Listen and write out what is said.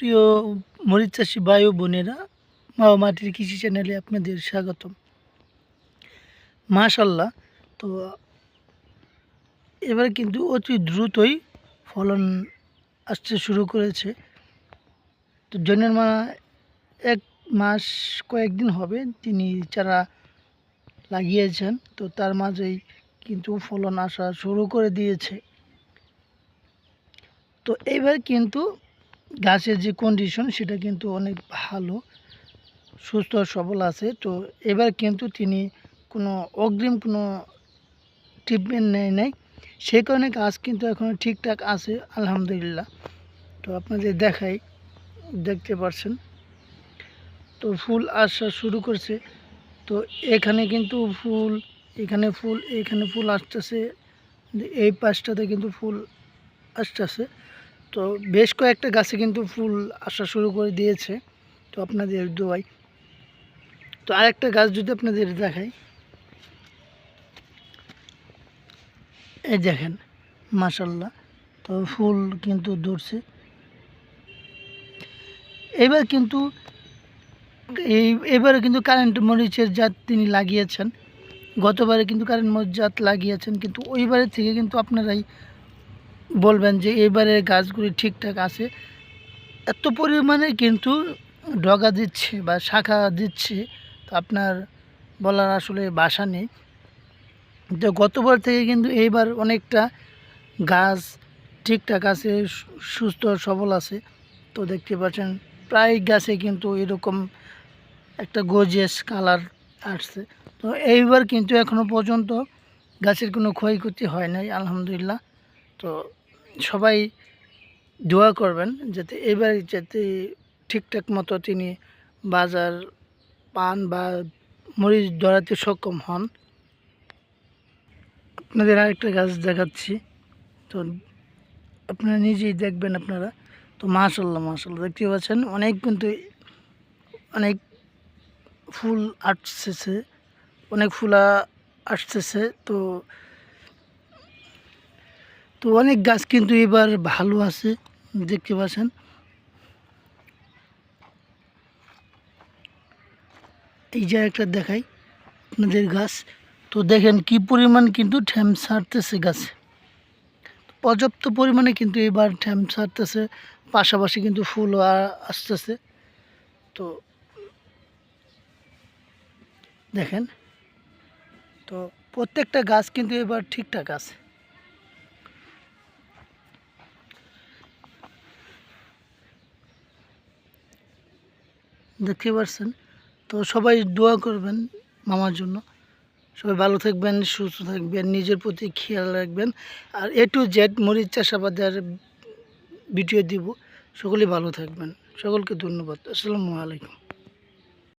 প্রিয় মরিচ চাষি ভাই ও বোনেরা মাও মাটির কৃষি চ্যানেলে আপনাদের স্বাগতম। মাশাল্লাহ, তো এবার কিন্তু অতি দ্রুতই ফলন আসতে শুরু করেছে। তো জনের মা, এক মাস কয়েকদিন হবে তিনি চারা লাগিয়েছেন, তো তার মাঝেই কিন্তু ফলন আসা শুরু করে দিয়েছে। তো এবার কিন্তু গাছের যে কন্ডিশন সেটা কিন্তু অনেক ভালো, সুস্থ, সবল আছে। তো এবার কিন্তু তিনি কোনো অগ্রিম কোনো ট্রিটমেন্ট নেয় নাই। সেই কারণে গাছ কিন্তু এখনও ঠিকঠাক আছে, আলহামদুলিল্লাহ। তো আপনাদের দেখাই, দেখতে পাচ্ছেন তো ফুল আসা শুরু করছে। তো এখানে কিন্তু ফুল, এখানে ফুল এখানে ফুল আসতেছে। এই পাশটাতে কিন্তু ফুল আসতেছে। তো বেশ কয়েকটা গাছে কিন্তু ফুল আসা শুরু করে দিয়েছে। তো আপনাদের দোয়াই। তো আরেকটা গাছ যদি আপনাদের দেখাই। এই দেখেন মাসাল্লাহ তো ফুল কিন্তু ধরছে। এবার কিন্তু এই, এবারে কিন্তু কারেন্ট মরিচের জাত তিনি লাগিয়েছেন। গতবারে কিন্তু কারেন্ট মরিচ জাত লাগিয়েছেন, কিন্তু ওইবারের থেকে কিন্তু আপনারাই বলবেন যে এবারে গাছগুলি ঠিকঠাক আছে। এত পরিমাণে কিন্তু ডগা দিচ্ছে বা শাখা দিচ্ছে, তো আপনার বলার আসলে বাসা নেই। তো গতবার থেকে কিন্তু এইবার অনেকটা গাছ ঠিকঠাক আছে, সুস্থ, সবল আছে। তো দেখতে পাচ্ছেন, প্রায় গাছে কিন্তু এরকম একটা গোজেস কালার আসছে। তো এইবার কিন্তু এখনও পর্যন্ত গাছের কোনো ক্ষয়ক্ষতি হয় নাই, আলহামদুলিল্লাহ। তো সবাই দোয়া করবেন যাতে এবার যাতে ঠিকঠাক মতো তিনি বাজার পান বা মরিচ ধরাতে সক্ষম হন। আপনাদের আরেকটা গাছ দেখাচ্ছি। তো আপনারা নিজেই দেখবেন আপনারা। তো মাশাল্লাহ মাশাল্লাহ দেখতে পাচ্ছেন, অনেক কিন্তু অনেক ফুল আসতেছে। অনেক ফুলা আসতেছে। তো তো অনেক গাছ কিন্তু এবার ভালো আছে, দেখতে পাচ্ছেন। এই যে একটা দেখাই আপনাদের গাছ। তো দেখেন কি পরিমাণ কিন্তু ঠ্যাম সারতেছে গাছে। পর্যাপ্ত পরিমাণে কিন্তু এবার ঠ্যাম সারতেছে পাশাপাশি কিন্তু ফুলও আ- আসতেছে। তো দেখেন, তো প্রত্যেকটা গাছ কিন্তু এবার ঠিকঠাক আছে। দেখতে পারছেন। তো সবাই দোয়া করবেন মামার জন্য। সবাই ভালো থাকবেন, সুস্থ থাকবেন, নিজের প্রতি খেয়াল রাখবেন। আর এ টু জেড মরিচ চাষাবাদের ভিডিও দিব। সকলেই ভালো থাকবেন। সকলকে ধন্যবাদ। আসসালামু আলাইকুম।